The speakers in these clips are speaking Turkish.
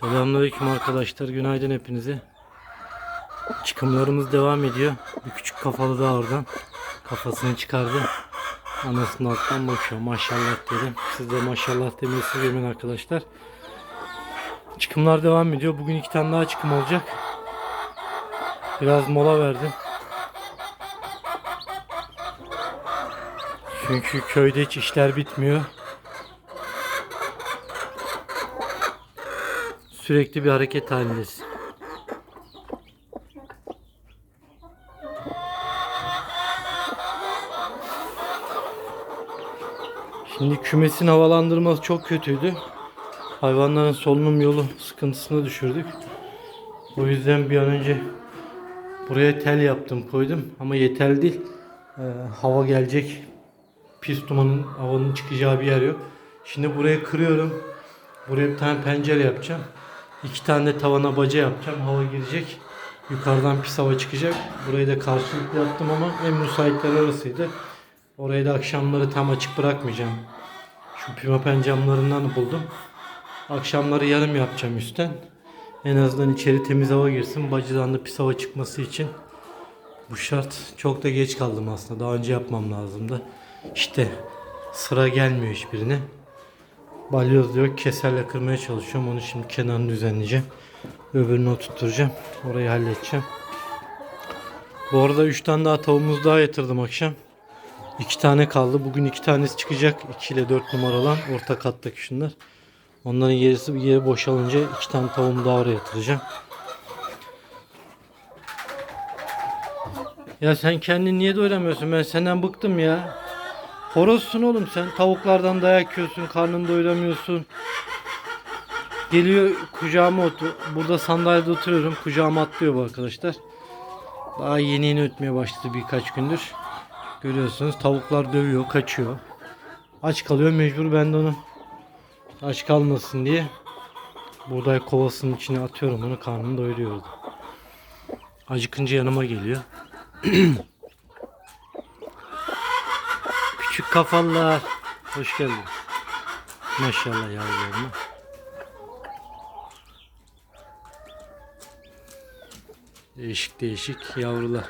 Selamünaleyküm arkadaşlar. Günaydın hepinize. Çıkımlarımız devam ediyor. Bir küçük kafalı daha oradan. Kafasını çıkardı. Anasının alttan bakıyor. Maşallah dedim. Siz de maşallah demeyi seviyorum arkadaşlar. Çıkımlar devam ediyor. Bugün iki tane daha çıkım olacak. Biraz mola verdim. Çünkü köyde hiç işler bitmiyor. Sürekli bir hareket halindesin. Şimdi kümesin havalandırması çok kötüydü. Hayvanların solunum yolu sıkıntısına düşürdük. O yüzden bir an önce buraya tel yaptım koydum ama yeterli değil. Ee, hava gelecek. Pis dumanın havanın çıkacağı bir yer yok. Şimdi buraya kırıyorum. Buraya bir tane pencere yapacağım. İki tane de tavana baca yapacağım. Hava girecek. Yukarıdan pis hava çıkacak. Burayı da karşılıklı yaptım ama en müsaitler orasıydı. Orayı da akşamları tam açık bırakmayacağım. Şu pimapen camlarından buldum. Akşamları yarım yapacağım üstten. En azından içeri temiz hava girsin. Bacıdan da pis hava çıkması için. Bu şart çok da geç kaldım aslında. Daha önce yapmam lazımdı. İşte sıra gelmiyor hiçbirine. Balyoz diyor keserle kırmaya çalışıyorum. Onu şimdi kenarını düzenleyeceğim. Öbürünü oturtturacağım. Orayı halledeceğim. Bu arada 3 tane daha tavuğumuz daha yatırdım akşam. 2 tane kaldı. Bugün 2 tanesi çıkacak. 2 ile 4 numara olan orta kattaki şunlar. Onların gerisi bir yere boşalınca 2 tane tavuğumu daha oraya yatıracağım. Ya sen kendini niye doyuramıyorsun? Ben senden bıktım ya. Horozsun oğlum sen. Tavuklardan dayak yiyorsun. Karnını doyuramıyorsun. Geliyor kucağıma otur. Burada sandalyede oturuyorum. Kucağıma atlıyor bu arkadaşlar. Daha yeni yeni ötmeye başladı birkaç gündür. Görüyorsunuz tavuklar dövüyor, kaçıyor. Aç kalıyor mecbur ben de onu aç kalmasın diye buğday kovasının içine atıyorum onu karnını doyuruyordu. Acıkınca yanıma geliyor. Küçük kafalılar. Hoş geldin. Maşallah yavrularıma. Değişik değişik yavrular.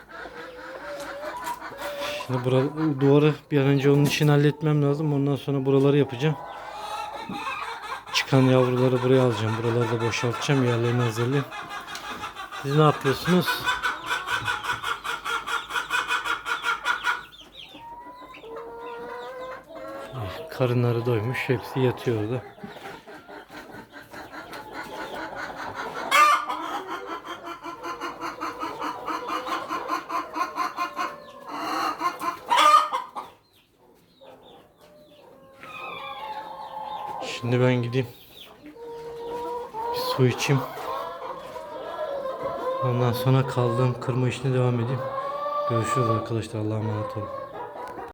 Şimdi bura, duvarı bir an önce onun için halletmem lazım. Ondan sonra buraları yapacağım. Çıkan yavruları buraya alacağım. Buraları da boşaltacağım. Yerlerini hazırlayayım. Siz ne yapıyorsunuz? Karınları doymuş. Hepsi yatıyor orada. Şimdi ben gideyim. Bir su içeyim. Ondan sonra kaldığım kırma işine devam edeyim. Görüşürüz arkadaşlar. Allah'a emanet olun.